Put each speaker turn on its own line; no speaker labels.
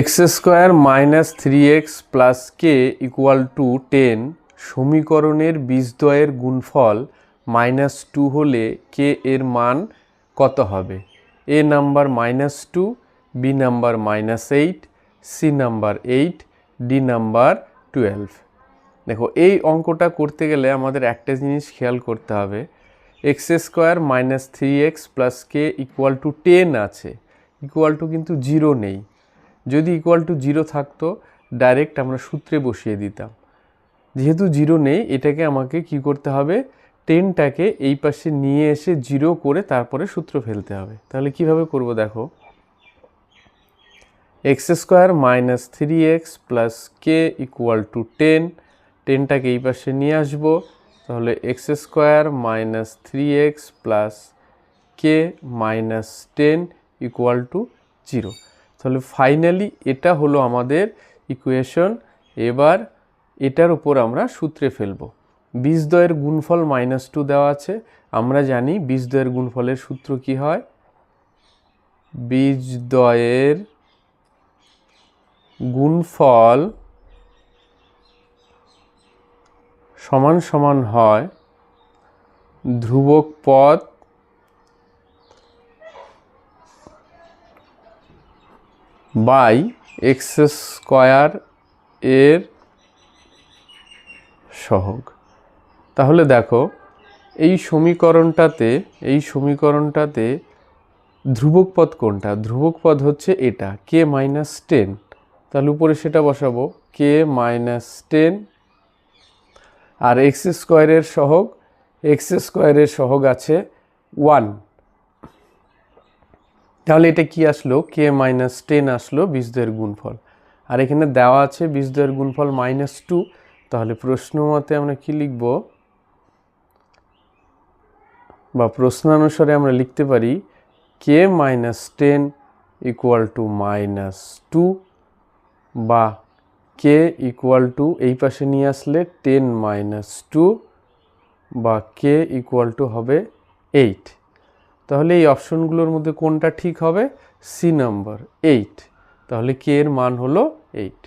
X square minus three x plus k equal to ten সমীকরণের বীজদ্বয়ের গুণফল minus two হলে কে এর মান কত হবে? A number minus two, B number minus eight, C number eight, D number twelve. দেখো, এই অঙ্কটা করতে গেলে আমাদের একটা জিনিস খেয়াল করতে হবে। X square minus three x plus k equal to ten আছে, ইকুয়াল টু কিন্তু জিরো নেই। যদি ইকুয়াল টু জিরো থাকতো ডাইরেক্ট আমরা সূত্রে বসিয়ে দিতাম। যেহেতু জিরো নেই, এটাকে আমাকে কি করতে হবে? টেনটাকে এই পাশে নিয়ে এসে জিরো করে তারপরে সূত্র ফেলতে হবে। তাহলে কীভাবে করব দেখো? X square minus three x plus k equal to ten টেনটাকে এই পাশে নিয়ে আসব। তাহলে x square minus three x plus k minus ten equal to zero তাহলে ফাইনালি এটা হলো আমাদের ইকুয়েশন এবার এটার উপর আমরা সূত্রে ফেলব। বীজদ্বয়ের গুণফল মাইনাস টু দেওয়া আছে। আমরা জানি বীজদ্বয়ের গুণফলের সূত্র কি হয়? বীজ বীজদ্বয়ের গুণফল সমান সমান হয় ধ্রুবক পদ বাই এক্স স্কোয়ার এর সহগ। তাহলে দেখো, এই সমীকরণটাতে এই সমীকরণটাতে ধ্রুবক পদ কোনটা? ধ্রুবক পদ হচ্ছে এটা কে মাইনাস টেন তাহলে উপরে সেটা বসাবো কে মাইনাস টেন আর এক্স স্কোয়ারের সহগ, এক্স স্কোয়ারের সহগ আছে ওয়ান তাহলে এটা কি আসলো? কে মাইনাস টেন আসলো বীজদ্বয়ের গুণফল। আর এখানে দেওয়া আছে বীজদ্বয়ের গুণফল মাইনাস টু তাহলে প্রশ্ন মতে আমরা কি লিখব? বা প্রশ্নানুসারে আমরা লিখতে পারি k minus ten equal to minus two বা কে ইকুয়াল টু এই পাশে নিয়ে আসলে টেন মাইনাস টু বা কে ইকুয়াল টু হবে এইট তাহলে এই অপশনগুলোর মধ্যে কোনটা ঠিক হবে? সি নাম্বার এইট তাহলে কে এর মান হলো এইট